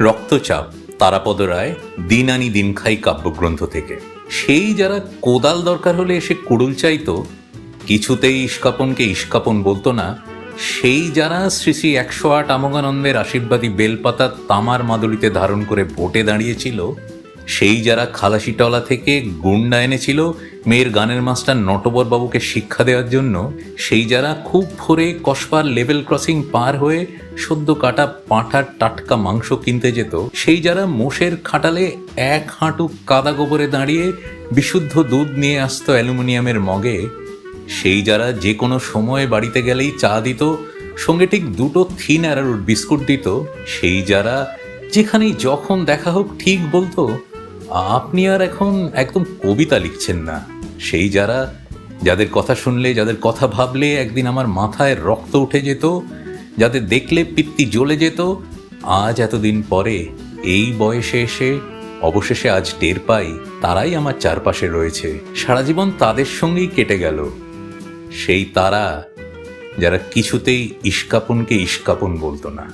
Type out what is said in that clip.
রক্তচাপ, তারাপদ রায় দিন আনি দিন খাই কাব্যগ্রন্থ থেকে। সেই যারা কোদাল দরকার হলে এসে কুড়ুল চাইতো, কিছুতেই ইস্কাপনকে ইস্কাপন বলতো না। সেই যারা শ্রী শ্রী একশো আট আমগানন্দের আশীর্বাদী বেলপাতা তামার মাদুলিতে ধারণ করে ভোটে দাঁড়িয়েছিল সেই যারা খালাসিটলা থেকে গুন্ডা এনেছিল, মেয়ের গানের মাস্টার নটবর বাবুকে শিক্ষা দেওয়ার জন্য, সেই যারা খুব ভোরে কসবার লেভেল ক্রসিং পার হয়ে সদ্য কাটা পাঁঠার টাটকা মাংস কিনতে যেত, সেই যারা মোষের খাটালে এক হাঁটু কাদা গোবরে দাঁড়িয়ে বিশুদ্ধ দুধ নিয়ে আসতো অ্যালুমিনিয়ামের মগে, সেই যারা যে কোনো সময় বাড়িতে গেলেই চা দিত, সঙ্গে ঠিক দুটো থিন অ্যারারুট বিস্কুট দিত, সেই যারা যেখানেই যখন দেখা হোক ঠিক বলতো আপনি আর এখন একদম কবিতা লিখছেন না। সেই যারা যাদের কথা শুনলে, যাদের কথা ভাবলে একদিন আমার মাথায় রক্ত উঠে যেত, যাদের দেখলে পিত্তি জ্বলে যেত, আজ এতদিন পরে এই বয়সে এসে, অবশেষে আজ টের পাই তারাই আমার চারপাশে রয়েছে। সারা জীবন তাদের সঙ্গেই কেটে গেল। সেই তারা যারা কিছুতেই ইস্কাপনকে ইস্কাপন বলতো না।